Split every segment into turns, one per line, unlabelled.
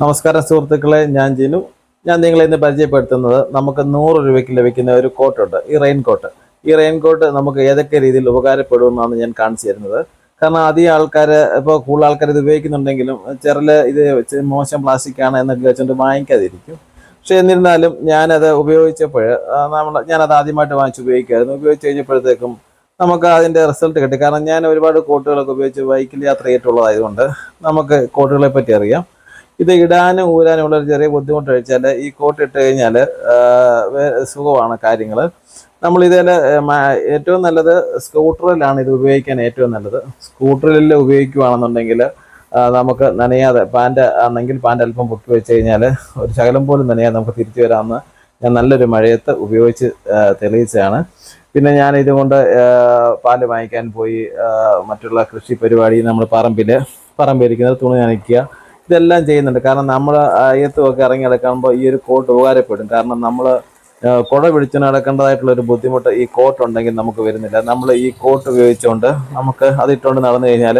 നമസ്കാരം സുഹൃത്തുക്കളെ ഞാൻ ജിനു. ഞാൻ നിങ്ങളെ ഇന്ന് പരിചയപ്പെടുത്തുന്നത് നമുക്ക് നൂറ് രൂപയ്ക്ക് ലഭിക്കുന്ന ഒരു കോട്ടുണ്ട് ഈ റെയിൻ കോട്ട് ഈ റെയിൻ കോട്ട് നമുക്ക് ഏതൊക്കെ രീതിയിൽ ഉപകാരപ്പെടുമെന്നാണ് ഞാൻ കാണിച്ചു തരുന്നത്. കാരണം അധികം ആൾക്കാർ ഇപ്പോൾ കൂടുതൽ ആൾക്കാർ ഇത് ഉപയോഗിക്കുന്നുണ്ടെങ്കിലും ചെറിൽ ഇത് മോശം പ്ലാസ്റ്റിക് ആണ് എന്നൊക്കെ വെച്ചുകൊണ്ട് വാങ്ങിക്കാതിരിക്കും. പക്ഷെ എന്നിരുന്നാലും ഞാനത് ഉപയോഗിച്ചപ്പോൾ നമ്മൾ ഞാനത് ആദ്യമായിട്ട് വാങ്ങിച്ച് ഉപയോഗിക്കുമായിരുന്നു ഉപയോഗിച്ച് കഴിഞ്ഞപ്പോഴത്തേക്കും നമുക്ക് അതിന്റെ റിസൾട്ട് കിട്ടി. കാരണം ഞാൻ ഒരുപാട് കോട്ടുകളൊക്കെ ഉപയോഗിച്ച് ബൈക്കിൽ യാത്ര ചെയ്തിട്ടുള്ളതായതുകൊണ്ട് നമുക്ക് കോട്ടുകളെ പറ്റി അറിയാം. ഇത് ഇടാനും ഊരാനും ഉള്ള ഒരു ചെറിയ ബുദ്ധിമുട്ട് കഴിച്ചാൽ ഈ കോട്ട് ഇട്ട് കഴിഞ്ഞാൽ സുഖമാണ് കാര്യങ്ങൾ നമ്മൾ ഇതിൽ ഏറ്റവും നല്ലത് സ്കൂട്ടറിലാണ് ഇത് ഉപയോഗിക്കാൻ ഏറ്റവും നല്ലത്. സ്കൂട്ടറിൽ ഉപയോഗിക്കുകയാണെന്നുണ്ടെങ്കിൽ നമുക്ക് നനയാതെ പാന്റ് ആണെങ്കിൽ പാന്റ് അല്പം പൊട്ടി വെച്ച് കഴിഞ്ഞാൽ ഒരു ശകലം പോലും നനയാതെ നമുക്ക് തിരിച്ചു വരാമെന്ന് ഞാൻ നല്ലൊരു മഴയത്ത് ഉപയോഗിച്ച് തെളിയിച്ചതാണ്. പിന്നെ ഞാൻ ഇതുകൊണ്ട് പാൽ വാങ്ങിക്കാൻ പോയി മറ്റുള്ള കൃഷി പരിപാടി നമ്മൾ പറമ്പിൽ പറമ്പിരിക്കുന്നത് തുണി നനയ്ക്കുക. ഇതെല്ലാം ചെയ്യുന്നുണ്ട്. കാരണം നമ്മൾ അയ്യത്തുമൊക്കെ ഇറങ്ങി നടക്കുമ്പോൾ ഈ ഒരു കോട്ട് ഉപകാരപ്പെടും. കാരണം നമ്മൾ കുട പിടിച്ചു നടക്കേണ്ടതായിട്ടുള്ള ഒരു ബുദ്ധിമുട്ട് ഈ കോട്ട് ഉണ്ടെങ്കിൽ നമുക്ക് വരുന്നില്ല. നമ്മൾ ഈ കോട്ട് ഉപയോഗിച്ചുകൊണ്ട് നമുക്ക് അതിട്ടുകൊണ്ട് നടന്നു കഴിഞ്ഞാൽ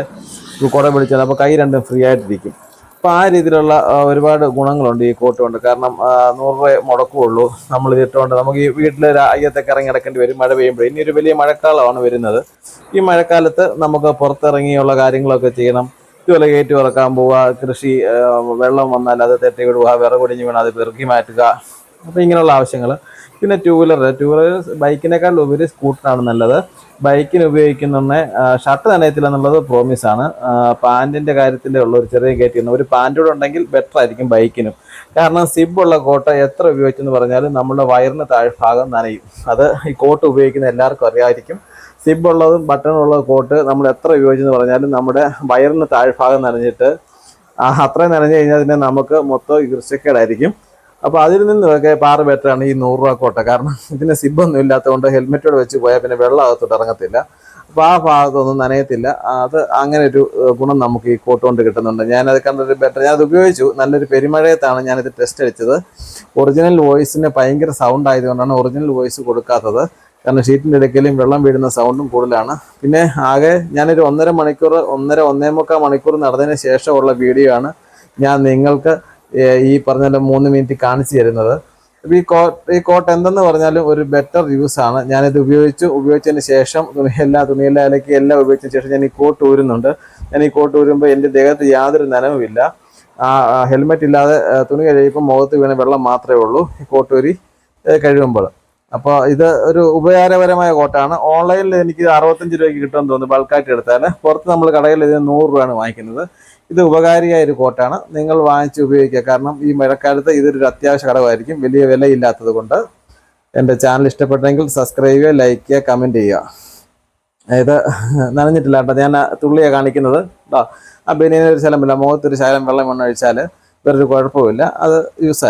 കുട പിടിച്ചാൽ അപ്പോൾ കൈ രണ്ടും ഫ്രീ ആയിട്ടിരിക്കും. അപ്പോൾ ആ രീതിയിലുള്ള ഒരുപാട് ഗുണങ്ങളുണ്ട് ഈ കോട്ട് കൊണ്ട്. കാരണം നൂറ് രൂപ മുടക്കുള്ളൂ നമ്മൾ ഇതിട്ടുകൊണ്ട് നമുക്ക് ഈ വീട്ടിൽ അയ്യത്തൊക്കെ ഇറങ്ങി നടക്കേണ്ടി വരും മഴ പെയ്യുമ്പോൾ ഇനി ഒരു വലിയ മഴക്കാലമാണ് വരുന്നത്. ഈ മഴക്കാലത്ത് നമുക്ക് പുറത്തിറങ്ങിയുള്ള കാര്യങ്ങളൊക്കെ ചെയ്യണം. ഇതുപോലെ കയറ്റി ഇറക്കാൻ പോവുക കൃഷി വെള്ളം വന്നാൽ അത് തെറ്റി വിടുക വിറകൊടിഞ്ഞ് വീണാൽ അത് പെറുക്കി മാറ്റുക അപ്പം ഇങ്ങനെയുള്ള ആവശ്യങ്ങൾ. പിന്നെ ടൂ വീലർ ടൂ വീലർ ബൈക്കിനേക്കാൾ ഉപരി സ്കൂട്ടറാണ് നല്ലത്. ബൈക്കിന് ഉപയോഗിക്കുന്ന ഷർട്ട് നനയത്തില്ല എന്നുള്ളത് പ്രോമിസാണ് പാന്റിന്റെ കാര്യത്തിന്റെ ഉള്ള ഒരു ചെറിയ കയറ്റി ഒരു പാന്റ് കൂടെ ഉണ്ടെങ്കിൽ ബെറ്റർ ആയിരിക്കും ബൈക്കിനും. കാരണം സിബുള്ള കോട്ട് എത്ര ഉപയോഗിച്ചെന്ന് പറഞ്ഞാലും നമ്മുടെ വയറിന് താഴ്ഭാഗം നനയും. അത് ഈ കോട്ട് ഉപയോഗിക്കുന്ന എല്ലാവർക്കും അറിയാമായിരിക്കും. സിബ് ഉള്ളതും ബട്ടൺ ഉള്ള കോട്ട് നമ്മൾ എത്ര ഉപയോഗിച്ചെന്ന് പറഞ്ഞാലും നമ്മുടെ വയറിന് താഴ്ഭാഗം നനഞ്ഞിട്ട് അത്രയും നനഞ്ഞു കഴിഞ്ഞാൽ പിന്നെ നമുക്ക് മൊത്തം ഈർച്ചക്കേടായിരിക്കും അപ്പോൾ അതിൽ നിന്നൊക്കെ പാറ ബെറ്ററാണ് ഈ നൂറ് രൂപ കോട്ട. കാരണം ഇതിന് സിബൊന്നും ഇല്ലാത്തതുകൊണ്ട് ഹെൽമെറ്റോട് വെച്ച് പോയാൽ പിന്നെ വെള്ളം അകത്തോട്ട് ഇറങ്ങത്തില്ല. അപ്പോൾ ആ ഭാഗത്തൊന്നും നനയത്തില്ല. അത് അങ്ങനെ ഒരു ഗുണം നമുക്ക് ഈ കോട്ട് കൊണ്ട് കിട്ടുന്നുണ്ട്. ഞാനത് കണ്ടൊരു ബെറ്റർ ഞാനത് ഉപയോഗിച്ചു. നല്ലൊരു പെരുമഴയത്താണ് ഞാനിത് ടെസ്റ്റ് അടിച്ചത്. ഒറിജിനൽ വോയിസിന് ഭയങ്കര സൗണ്ട് ആയതുകൊണ്ടാണ് ഒറിജിനൽ വോയിസ് കൊടുക്കാത്തത്. കാരണം ഷീറ്റിന്റെ ഇടയ്ക്കലും വെള്ളം വീഴുന്ന സൗണ്ടും കൂടുതലാണ്. പിന്നെ ആകെ ഞാനൊരു ഒന്നര മണിക്കൂർ ഒന്നര ഒന്നേ മുക്കാൽ മണിക്കൂർ നടന്നതിന് ശേഷമുള്ള വീഡിയോ ആണ് ഞാൻ നിങ്ങൾക്ക് ഈ പറഞ്ഞ മൂന്ന് മിനിറ്റ് കാണിച്ചു തരുന്നത്. ഈ കോട്ട് ഈ കോട്ട് എന്തെന്ന് പറഞ്ഞാലും ഒരു ബെറ്റർ യൂസ് ആണ്. ഞാനിത് ഉപയോഗിച്ചു ഉപയോഗിച്ചതിന് ശേഷം തുണി എല്ലാ തുണിയെല്ലാം അലക്കി എല്ലാം ഉപയോഗിച്ചതിന് ശേഷം ഞാൻ ഈ കോട്ട് ഊരുന്നുണ്ട്. ഞാൻ ഈ കോട്ട് ഊരുമ്പോൾ എന്റെ ദേഹത്ത് യാതൊരു നനവുമില്ല. ആ ഹെൽമെറ്റ് ഇല്ലാതെ തുണി കഴിയുമ്പോൾ മുഖത്ത് വീണ വെള്ളം മാത്രമേ ഉള്ളൂ. ഈ കോട്ട് ഊരി കഴിയുമ്പോൾ അപ്പോൾ ഇത് ഒരു ഉപകാരപരമായ കോട്ടാണ്. ഓൺലൈനിൽ എനിക്ക് അറുപത്തഞ്ച് രൂപയ്ക്ക് കിട്ടുമെന്ന് തോന്നുന്നു ബൾക്കായിട്ട് എടുത്താൽ. പുറത്ത് നമ്മൾ കടയിൽ ഇതിന് നൂറ് രൂപയാണ് വാങ്ങിക്കുന്നത്. ഇത് ഉപകാരിയായ ഒരു കോട്ടാണ്. നിങ്ങൾ വാങ്ങിച്ച് ഉപയോഗിക്കുക. കാരണം ഈ മഴക്കാലത്ത് ഇതൊരു അത്യാവശ്യ ഘടകമായിരിക്കും വലിയ വിലയില്ലാത്തത് കൊണ്ട് എന്റെ ചാനൽ ഇഷ്ടപ്പെട്ടെങ്കിൽ സബ്സ്ക്രൈബ് ചെയ്യുക ലൈക്ക് ചെയ്യുക കമന്റ് ചെയ്യുക. ഇത് നനഞ്ഞിട്ടില്ല കേട്ടോ. ഞാൻ തുള്ളിയാണ് കാണിക്കുന്നത്. കേട്ടോ ആ ബനിയനൊരു ശലമില്ല മുഖത്തൊരു ശകലം വെള്ളം മണ്ണൊഴിച്ചാൽ വേറൊരു കുഴപ്പമില്ല അത് യൂസ്